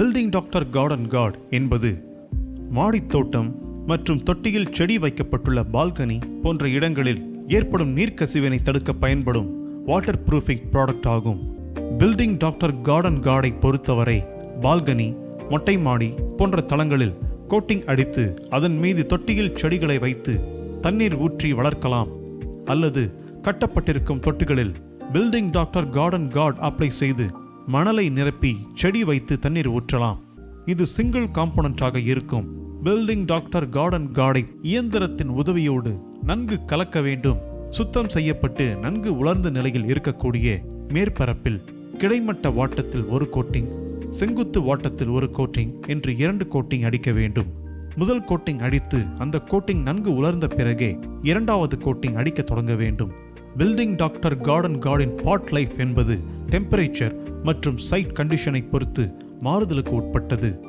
Building doctor garden card என்பது மாடித் தோட்டம் மற்றும் தொட்டியில் செடி வைக்கப்பட்டுள்ள பால்கனி போன்ற இடங்களில் ஏற்படும் நீர்க்கசிவினை தடுக்க பயன்படும் வாட்டர் ப்ரூஃபிங் ப்ராடக்ட் ஆகும் பில்டிங் டாக்டர் கார்டன் கார்டை பொறுத்தவரை பால்கனி மொட்டை மாடி போன்ற தளங்களில் கோட்டிங் அடித்து அதன் மீது தொட்டியில் செடிகளை வைத்து தண்ணீர் ஊற்றி வளர்க்கலாம். அல்லது கட்டப்பட்டிருக்கும் தொட்டிகளில் building doctor garden card apply செய்து மணலை நிரப்பி செடி வைத்து தண்ணீர் ஊற்றலாம். இது சிங்கிள் காம்போனண்டாக இருக்கும். பில்டிங் டாக்டர் கார்டன் கார்டை இயந்திரத்தின் உதவியோடு நன்கு கலக்க வேண்டும். சுத்தம் செய்யப்பட்டு நன்கு உலர்ந்த நிலையில் இருக்கக்கூடிய மேற்பரப்பில் கிடைமட்ட வாட்டத்தில் ஒரு கோட்டிங் செங்குத்து வாட்டத்தில் ஒரு கோட்டிங் என்று இரண்டு கோட்டிங் அடிக்க வேண்டும். முதல் கோட்டிங் அடித்து அந்த கோட்டிங் நன்கு உலர்ந்த பிறகே இரண்டாவது கோட்டிங் அடிக்க தொடங்க வேண்டும். பில்டிங் டாக்டர் கார்டன் கார்டின் பாட் லைஃப் என்பது டெம்பரேச்சர் மற்றும் சைட் கண்டிஷனை பொறுத்து மாறுதலுக்கு உட்பட்டது.